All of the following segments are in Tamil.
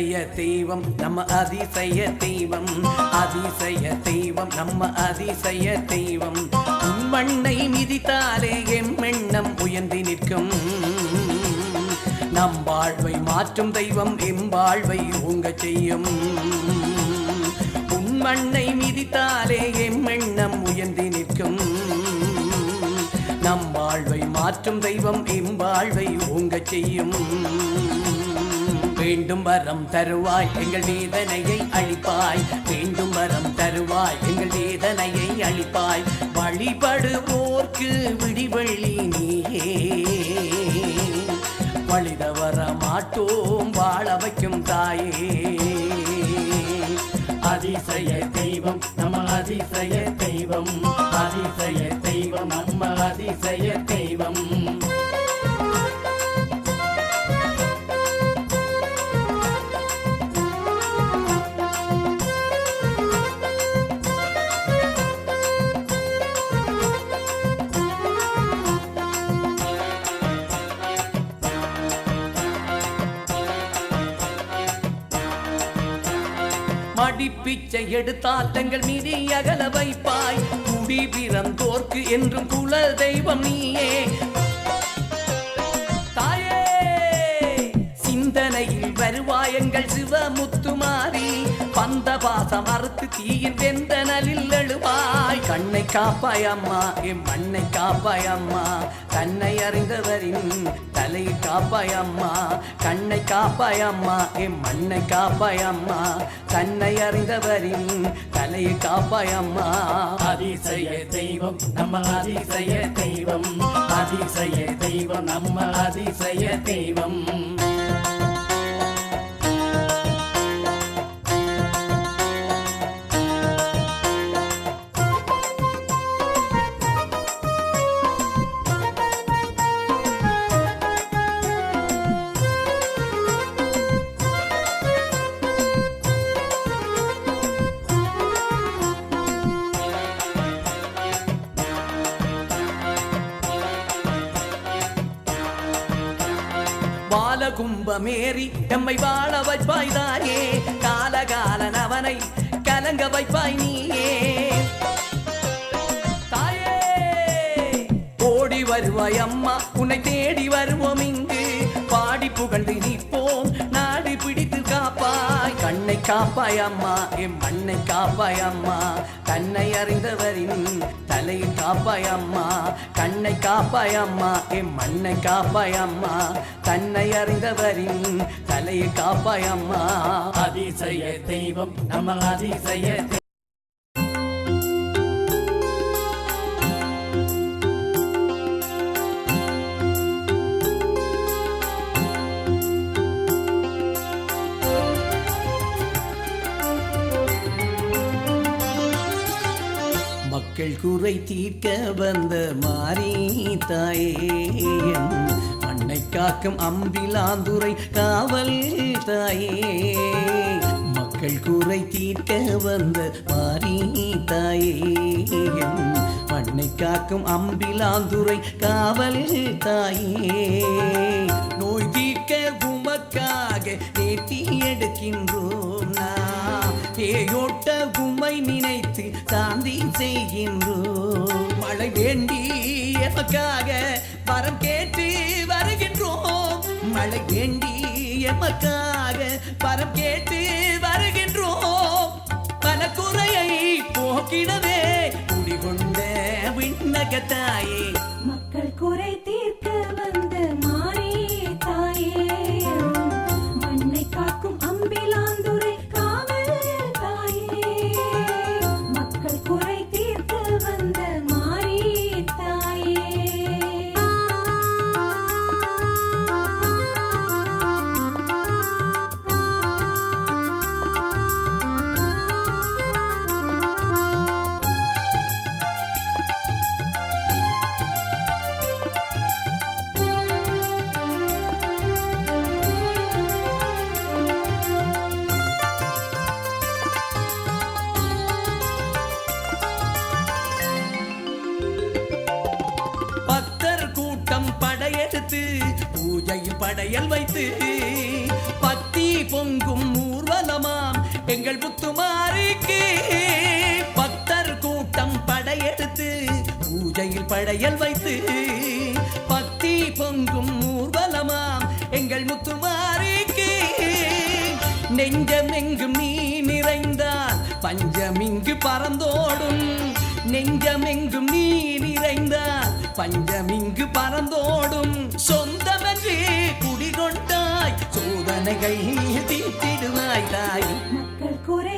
அதிசய தெய்வம் நம்ம அதிசய தெய்வம். அதிசய தெய்வம் நம்ம அதிசய தெய்வம். உன்மண்ணை மிதித்தாலே எம்மெண்ணம் உயர்ந்து நிற்கும். நம் வாழ்வை மாற்றும் தெய்வம் எம்பாழ்வை ஊங்க செய்யும். உன்மண்ணை மிதித்தாலே எம்மெண்ணம் உயர்ந்து நிற்கும். நம் வாழ்வை மாற்றும் தெய்வம் எம்பாழ்வை ஊங்க செய்யும். வேண்டும் வரம் தருவாய் எங்கள் வேதனையை அழிப்பாய். வேண்டும் வரம் தருவாய் எங்கள் வேதனையை அழிப்பாய். வழிபடுவோர்க்கு விடிவெள்ளி நீயே. வழித வர மாட்டோம் வாழ வைக்கும் தாயே. அதிசய தெய்வம் நம்ம அதிசய தெய்வம். அதிசய தெய்வம் நம்ம அதிசய தெய்வம். பாடி பிச்சை எடுத்தால் தங்கள் மீதி அகல வைப்பாய். குடி பிறந்தோர்க்கு என்றும் குல தெய்வம் நீயே. தாயே சிந்தனையில் வருவாய் எங்கள் சிவமுத்துமாரி பந்த பாசம் அறுத்து தீயின் வெந்த நலில் எழுவாய் கண்ணை காப்பாய் அம்மா என் மண்ணை காப்பாய் அம்மா. தன்னை அறிந்தவரின் தலையை காப்பாய் அம்மா. கண்ணை காப்பாய் அம்மா என் மண்ணை காப்பாய் அம்மா. தன்னை அறிந்தவரின் தலையை காப்பாய் அம்மா. அதிசய தெய்வம் நம்ம அதிசய தெய்வம். அதிசய தெய்வம் நம்ம அதிசய தெய்வம். பாலகும்பமேறி எம்மை வாழ வைப்பாய் தாயே காலகாலன் அவனை கலங்க வைப்பாய் நீயே. தாயே ஓடி வருவாய் அம்மா உன்னை தேடி வருவோம் இங்கு. பாடி புகழ்ந்து நீ காப்பாயம்மா என் மண்ணை காப்பாயம்மா. தன்னை அறிந்தவரின் தலையை காப்பாயம்மா. கண்ணை காப்பாயம்மா என் மண்ணை காப்பாயம்மா. தன்னை அறிந்தவரின் தலையை காப்பாயம்மா. அதிசய தெய்வம் நம்ம அதிசய தெய்வம். மக்கள் குறை தீர்க்க வந்த மாறி தாயே. மண்ணை காக்கும் அம்பிலாந்துரை காவல் தாயே. மக்கள் குறை தீர்க்க வந்த மாறி தாயே. மண்ணை காக்கும் அம்பிலாந்துரை காவல் தாயே. எமக்காக வரம் கேட்டு வருகின்றோம். மழை வேண்டி எமக்காக வரம் கேட்டு வருகின்றோம். பல குறையை போக்கிடவே குடிகொண்ட விண்ணகத்தாயே படையல் வைத்து பத்தி பொங்கும் ஊர்வலமாம். எங்கள் புத்துமாருக்கு பக்தர் கூட்டம் படையெடுத்து பூஜையில் படையல் வைத்து பத்தி பொங்கும் ஊர்வலமாம். எங்கள் முத்துமாரிக்கு நெஞ்சமெங்கும் நீ நிறைந்தால் பஞ்சமிங்கு பறந்தோடும். நெஞ்சமெங்கும் நீ நிறைந்தால் பஞ்சமிங்கு பறந்தோடும். சொந்த சோதனைகள் தீட்டிடுவாய் தாய். மக்கள் குறை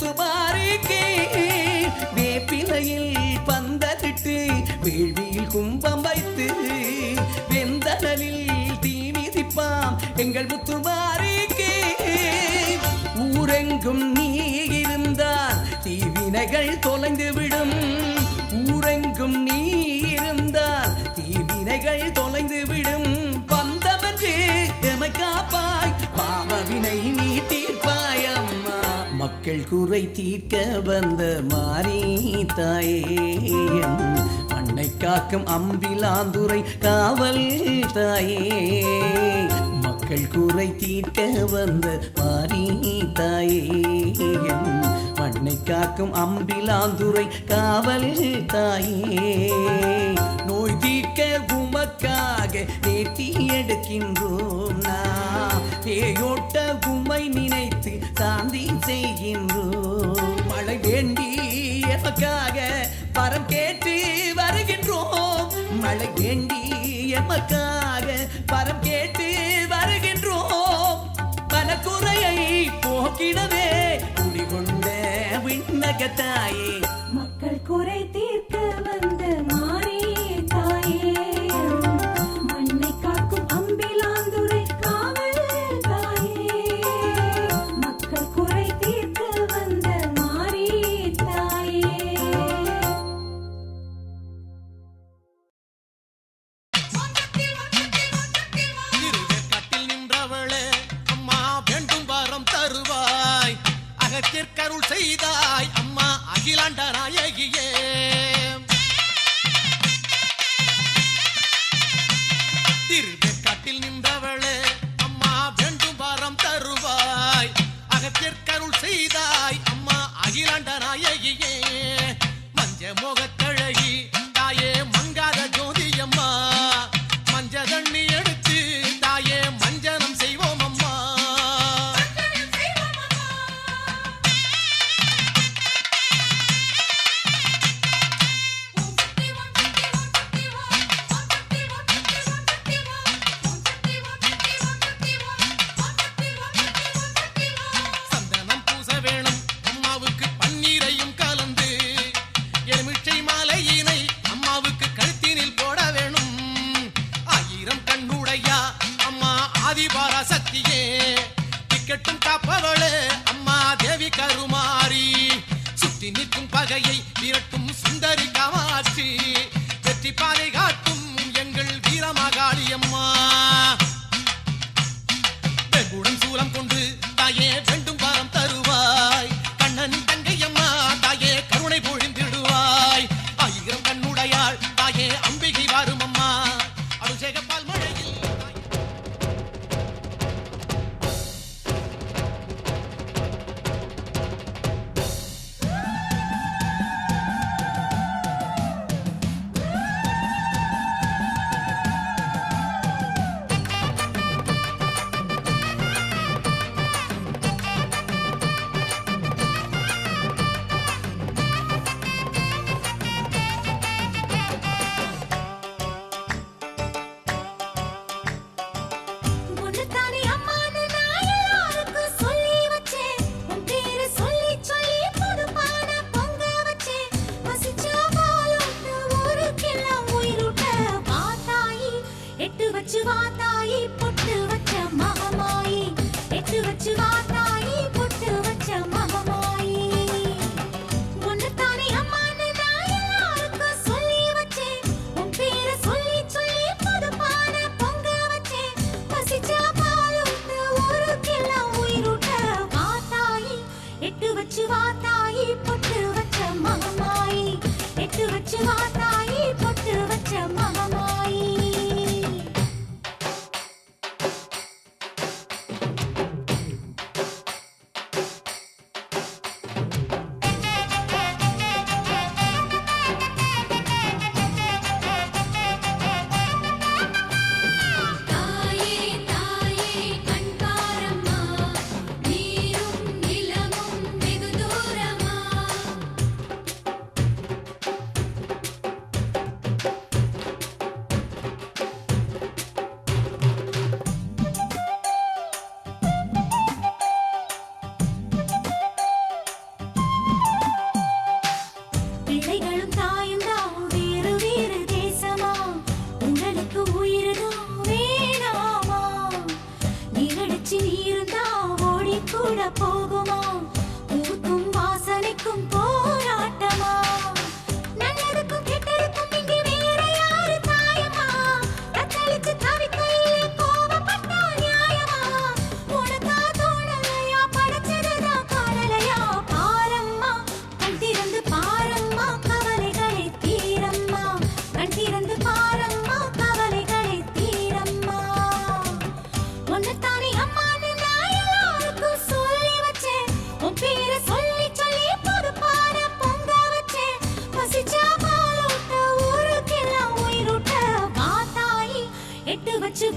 முத்துமாரிக்கு வேப்பிலையில் பந்தலிட்டு வேள்வியில் கும்பம் வைத்து வெந்தடலில் தீ மிதிப்பாம் எங்கள் முத்துமாரிக்கு ஊரெங்கும் நீ இருந்தால் தீவினைகள் தொலைந்து விடும் மக்கள் குறை தீர்க்க வந்த மாறி தாயே. என் மண்ணை காக்கும் அம்பிலாந்துரை காவல் தாயே. மக்கள் குறை தீர்க்க வந்த மாறி தாயே. என் மண்ணை காக்கும் அம்பிலாந்துரை காவல் தாயே. நோய் தீர்க்க உனக்காக நேர்த்தி எடுக்கின்றோம் நாம் பேயோட்ட உமை நினைத்து சாந்தி செய்கின்றோம். மழை வேண்டி எமக்காக பரம் கேட்டு வருகின்றோம். மழை வேண்டி எமக்காக பரம் கேட்டு வருகின்றோம். பல குறையை போக்கிடவே குடிகொண்ட விண்ணகத்தாயே. மக்கள் குறை தீர்க்க பராசக்தியே சக்தியே திக்கட்டும் காப்பவளே அம்மா தேவி கருமாரி சுத்தி நிற்கும் பகையை விரட்டும் சுந்தரி காமாட்சி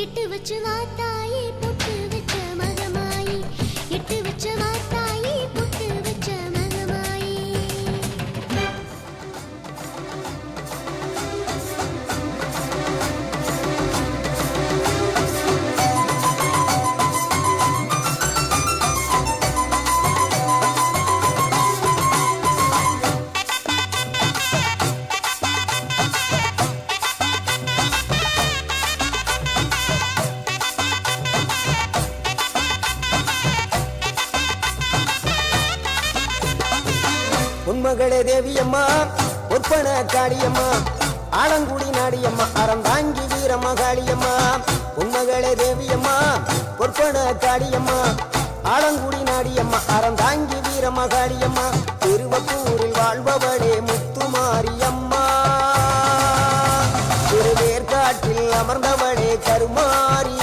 எட்டு வச்சு வாத்தாயே மகளே தேவியம்மா ஒப்பன காளியம்மா ஆலங்குடி நாடியம்மா அறம் தாங்கி வீரம்மா காளியம்மா உன்மகளே தேவியம்மா பொற்பன காளியம்மா ஆலங்குடி நாடியம்மா அறம் வீரம்மா காளியம்மா திருவப்பூரில் வாழ்பவளே முத்துமாரியம்மா திருவேற்காட்டில் அமர்ந்தவளே கருமாரி.